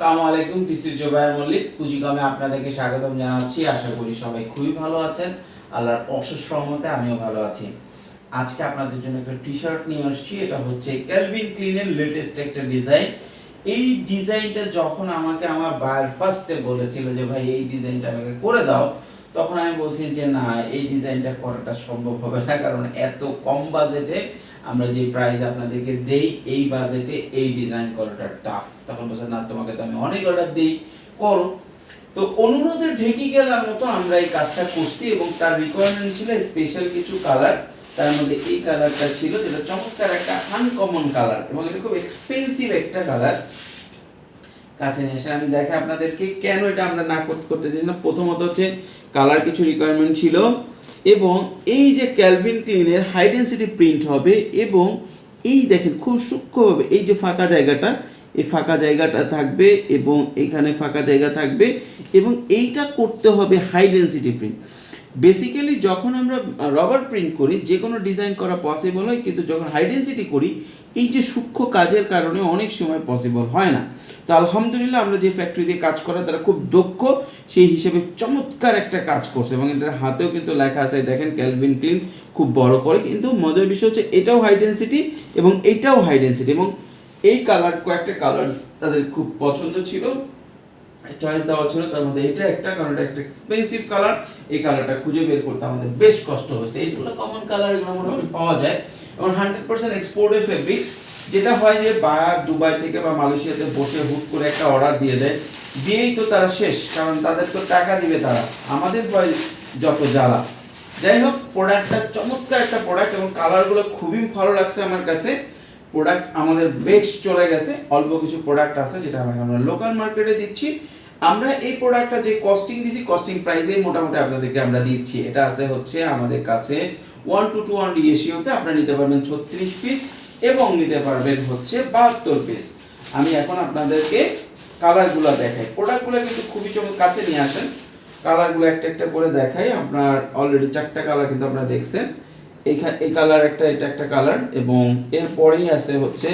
আসসালামু আলাইকুম, this is Zobayer Mallick, পুঁজিকমে আপনাদেরকে স্বাগতম জানাচ্ছি। আশা করি সবাই খুবই ভালো আছেন। আল্লাহর অশেষ রহমতে আমিও ভালো আছি। আজকে আপনাদের জন্য একটা টি শার্ট নিয়ে আসছি, এটা হচ্ছে ক্যালভিন ক্লিনের লেটেস্ট একটা ডিজাইন এই ডিজাইনটা যখন আমাকে আমার বায়ার ফার্স্টে বলেছিল যে, ভাই, এই ডিজাইনটা আমাকে করে দাও, তখন আমি বলছি যে, না, এই ডিজাইনটা করাটা সম্ভব হবে না, কারণ এত কম বাজেটে আমরা যে প্রাইস আপনাদেরকে দেই, এই বাজেটে এই ডিজাইন করাটা টাফ তখন বলছে, না, তোমাকে তো আমি অনেক অর্ডার দিই, করো। তো অনুরোধে ঢেকে গেলার মতো আমরা এই কাজটা করছি এবং তার রিকোয়ারমেন্ট ছিল স্পেশাল কিছু কালার তার মধ্যে এই কালারটা ছিল, যেটা চমৎকার একটা আনকমন কালার এবং এটা খুব এক্সপেন্সিভ একটা কালার কাছে নিয়ে এসে আমি দেখে আপনাদেরকে কেন এটা আমরা না করতে করতে চাইছি না। প্রথমত হচ্ছে কালার কিছু রিকোয়ারমেন্ট ছিল এবং এই যে ক্যালভিন ক্লিনের হাই ডেন্সিটি প্রিন্ট হবে এবং এই দেখেন খুব সূক্ষ্মভাবে এই যে ফাঁকা জায়গাটা, এই ফাঁকা জায়গাটা থাকবে এবং এখানে ফাঁকা জায়গা থাকবে এবং এইটা করতে হবে হাই ডেন্সিটি প্রিন্ট বেসিক্যালি যখন আমরা রবার প্রিন্ট করি, যে কোনো ডিজাইন করা পসিবল হয়, কিন্তু যখন হাই ডেন্সিটি করি, এই যে সূক্ষ্ম কাজের কারণে অনেক সময় পসিবল হয় না। তো আলহামদুলিল্লাহ, আমরা যে ফ্যাক্টরি দিয়ে কাজ করা, তারা খুব দক্ষ, সেই হিসেবে চমৎকার একটা কাজ করছে। এবং এটার হাতেও কিন্তু লেখা আছে, দেখেন ক্যালভিন ক্লিন খুব বড় করে, কিন্তু মজার বিষয় হচ্ছে, এটাও হাই ডেন্সিটি এবং এটাও হাই ডেন্সিটি এবং এই কালার কয়েকটা কালার তাদের খুব পছন্দ ছিল। চয়েস দেওয়া ছিল, তার মধ্যে এটা একটা, কারণ এটা একটা এক্সপেন্সিভ কালার এই কালারটা খুঁজে বের করতে আমাদের বেশ কষ্ট হয়েছে। এইগুলো কমন কালার এগুলো মোটামুটি পাওয়া যায়। এবং হান্ড্রেড পার্সেন্ট এক্সপোর্টেড ফেব্রিক্স যেটা হয় যে বায়ার দুবাই থেকে বা মালয়েশিয়াতে বসে হুট করে একটা অর্ডার দিয়ে দেয়। দিয়েই তো তারা শেষ, কারণ তাদের তো টাকা দিবে তারা। আমাদের যত জ্বালা। যাই হোক প্রোডাক্টটা চমৎকার একটা প্রোডাক্ট এবং কালারগুলো খুবই ভালো লাগছে আমার কাছে। প্রোডাক্ট আমাদের বেশ চলে গেছে। অল্প কিছু প্রোডাক্ট আছে যেটা আমরা লোকাল মার্কেটে দিচ্ছি। আমরা এই প্রোডাক্টটা যে কস্টিং দিচ্ছি কস্টিং প্রাইসে মোটামুটি আপনাদেরকে আমরা দিচ্ছি। এটা আছে হচ্ছে আমাদের কাছে ওয়ান টু টু ওয়ান রেশিওতে আপনারা নিতে পারবেন ছত্রিশ পিস এবং নিতে পারবেন হচ্ছে বাহাত্তর পিস আমি এখন আপনাদেরকে কালারগুলো দেখাই। প্রোডাক্টগুলো কিন্তু খুবই চমৎকার কাছে নিয়ে আসেন। কালারগুলো একটা একটা করে দেখাই। আপনার অলরেডি চারটা কালার কিন্তু আপনারা দেখছেন। এইখানে এই কালার একটা, এটা একটা কালার এবং এরপরেই আছে হচ্ছে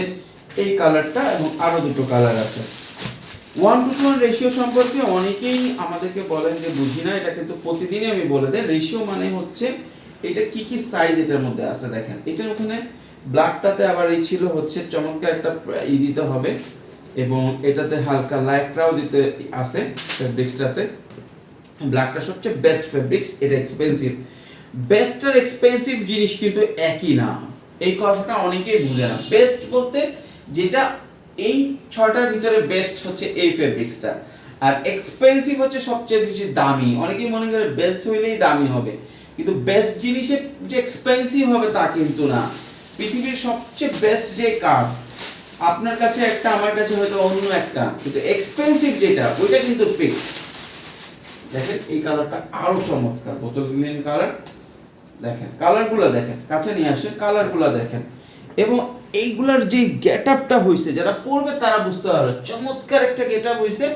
এই কালারটা এবং আরও দুটো কালার আছে। ওয়ান টু ওয়ান রেশিও সম্পর্কে অনেকেই আমাদেরকে বলেন যে বুঝি না, এটা কিন্তু প্রতিদিনই আমি বলে দেয় রেশিও মানে হচ্ছে এটা কি কি সাইজ এটার মধ্যে আছে দেখেন। এটার ওখানে ব্ল্যাকটাতে আবার এই ছিল হচ্ছে চমৎকার একটা ই দিতে হবে এবং এটাতে হালকা লাইটটাও দিতে আছে ফেব্রিক্সটাতে ব্ল্যাকটা সবচেয়ে বেস্ট ফেব্রিক্স এটা এক্সপেন্সিভ বেস্ট আর এক্সপেন্সিভ জিনিস কিন্তু একই না এই কথাটা অনেকেই বুঝে না। বেস্ট বলতে যেটা এই ছটার ভিতরে বেস্ট হচ্ছে এই ফেব্রিক্সটা আর এক্সপেন্সিভ হচ্ছে সবচেয়ে বেশি দামি। অনেকেই মনে করে বেস্ট হইলেই দামি হবে। কিন্তু বেস্ট জিনিসে যে এক্সপেন্সিভ হবে তা কিন্তু না। পৃথিবীর সবচেয়ে বেস্ট যে কার্ড আপনার কাছে একটা, আমার কাছে হয়তো অন্য একটা। কিন্তু এক্সপেন্সিভ যেটা, ওইটা কিন্তু ফিক্স দেখেন, এই কালারটা আরও চমৎকার। বোতল গ্রিন কালার দেখেন কালারগুলো দেখেন, কাছে নিয়ে আসেন কালারগুলো দেখেন। এবং এইগুলার যে গেট আপটা হয়েছে যারা পড়বে তারা বুঝতে পারবে। চমৎকার একটা গেট আপ হয়েছে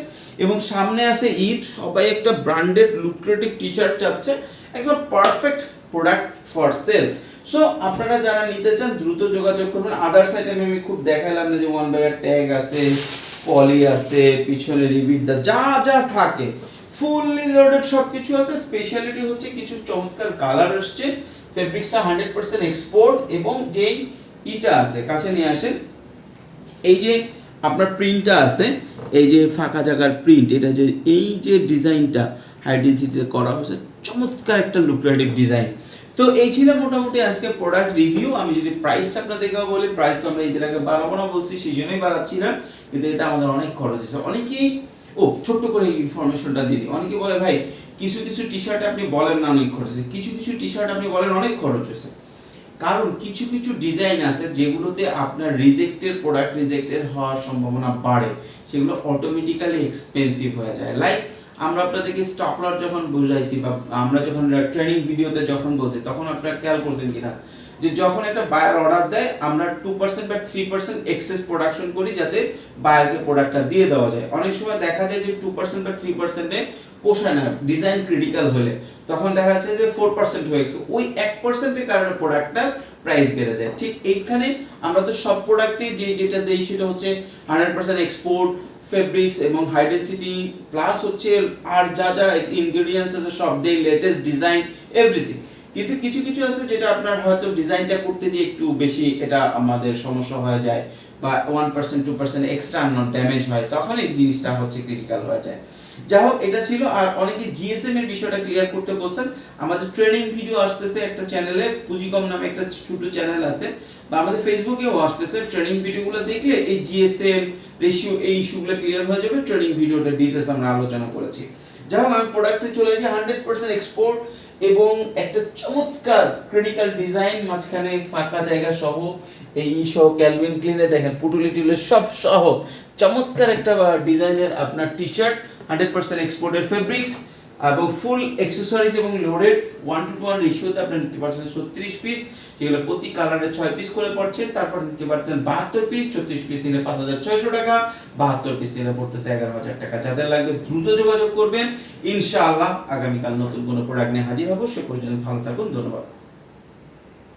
এবং সামনে আছে ঈদ, সবাই একটা ব্র্যান্ডেড লুক্রেটিভ টি শার্ট চাচ্ছে, একদম perfect product for sale so আপনারা যারা নিতে চান, দ্রুত যোগাযোগ করবেন। আদার সাইডে আমি খুব দেখাইলাম না যে ওয়ান বাই ট্যাগ আছে পলি আছে, পিছনে রিভিটটা যা যা থাকে। ফুললি লোডেড সব কিছু আছে স্পেশালিটি হচ্ছে কিছু চমৎকার কালার আসছে। ফেব্রিক্সটা হান্ড্রেড পার্সেন্ট এক্সপোর্ট এবং যেই ইটা আছে, কাছে নিয়ে আসেন। এই যে আপনার প্রিন্টটা আছে, এই যে ফাঁকা জায়গার প্রিন্ট এটা যে এই যে ডিজাইনটা হাইডিসিটিতে করা হয়েছে, চমৎকার একটা লুক্রেটিভ ডিজাইন তো এই ছিল মোটামুটি আজকে প্রোডাক্ট রিভিউ আমি যদি প্রাইসটা আপনাদেরকেও বলি প্রাইস তো আমরা ঈদের আগে বাড়াবো না বলছি সেই জন্যই বাড়াচ্ছি না। কিন্তু এটা আমাদের অনেক খরচ আছে। অনেকেই, ও, ছোট্ট করে ইনফরমেশনটা দিয়ে দিই। অনেকে বলে, ভাই, কিছু কিছু টি শার্ট আপনি বলেন না অনেক খরচ হয়েছে কিছু কিছু টি শার্ট আপনি বলেন অনেক খরচ হয়েছে। কারণ কিছু কিছু ডিজাইন আছে যেগুলোতে আপনার রিজেক্টের প্রোডাক্ট রিজেক্টের হওয়ার সম্ভাবনা বাড়ে। সেগুলো অটোমেটিক্যালি এক্সপেন্সিভ হয়ে যায়। লাইক আমরা আপনাদেরকে স্টকলার যখন বুঝাইছি বা আমরা যখন ট্রেনিং ভিডিওতে যখন বলছি, তখন আপনারা খেয়াল করছেন কিনা? যে যখন একটা বায়ার অর্ডার দেয়, আমরা টু পার্সেন্ট বা থ্রি পার্সেন্ট এক্সেস প্রোডাকশন করি যাতে বায়ারকে প্রোডাক্টটা দিয়ে দেওয়া যায়। অনেক সময় দেখা যায় যে টু পার্সেন্ট বা থ্রি পার্সেন্টে পোষায় না। ডিজাইন ক্রিটিক্যাল হলে। তখন দেখা যাচ্ছে যে ফোর পার্সেন্ট হয়ে গেছে। ওই এক পার্সেন্টের কারণে প্রোডাক্টটার প্রাইস বেড়ে যায়। ঠিক এইখানে আমরা তো সব প্রোডাক্টে যে যেটা দেই সেটা হচ্ছে হান্ড্রেড পার্সেন্ট এক্সপোর্ট ফেব্রিক্স এবং হাই ডেন্সিটি প্লাস হচ্ছে আর যা যা ইনগ্রেডিয়েন্টস আছে সব দিয়ে লেটেস্ট ডিজাইন এভরিথিং কিন্তু কিছু কিছু আছে যেটা আপনার হয়তো ডিজাইনটা করতে যে একটু বেশি এটা আমাদের সমস্যা হয়ে যায় বা one percent two percent extra damage হয় তখন এই জিনিসটা হচ্ছে ক্রিটিক্যাল হয়ে যায়। যাই হোক এটা ছিল, আর অনেকে জিএসএম এর বিষয়টা ক্লিয়ার করতে বলছেন। আমাদের ট্রেনিং ভিডিও আসতেছে একটা চ্যানেলে পুঁজিকম নামে একটা ছোট চ্যানেল আছে, বা আমাদের ফেসবুকেও আসতেছে। ট্রেনিং ভিডিওগুলো দেখলে এই জিএসএম রেশিও এই ইস্যুগুলো ক্লিয়ার হয়ে যাবে। ট্রেনিং ভিডিওটা ডিটেলস আমরা আলোচনা করেছি। যাই হোক আমি প্রোডাক্টে চলে যাই। হান্ড্রেড পার্সেন্ট এক্সপোর্ট এবং একটা চমৎকার ক্রিটিক্যাল ডিজাইন মাঝখানে ফাঁকা জায়গা সহ এই সহ ক্যালভিন, ক্লিনে দেখেন, পুটুলি টুলি সব সহ চমৎকার একটা ডিজাইনের আপনার টি শার্ট হান্ড্রেড পার্সেন্ট এক্সপোর্টের ফেব্রিক্স এবং ফুল অ্যাক্সেসরিজ এবং লোডেড ওয়ান টু ওয়ান রেশিওতে আপনি নিতে পারছেন ছত্রিশ পিস যেগুলো প্রতি কালারে ছয় পিস করে পড়ছে, তারপর নিতে পারছেন বাহাত্তর পিস ছত্রিশ পিস নিলে পাঁচ হাজার ছয়শো টাকা, বাহাত্তর পিস নিলে পড়তেছে এগারো হাজার টাকা। যাদের লাগবে দ্রুত যোগাযোগ করবেন। ইনশাআল্লাহ আগামীকাল নতুন কোনো প্রোডাক্ট নিয়ে হাজির হব, সে পর্যন্ত ভালো থাকুন, ধন্যবাদ।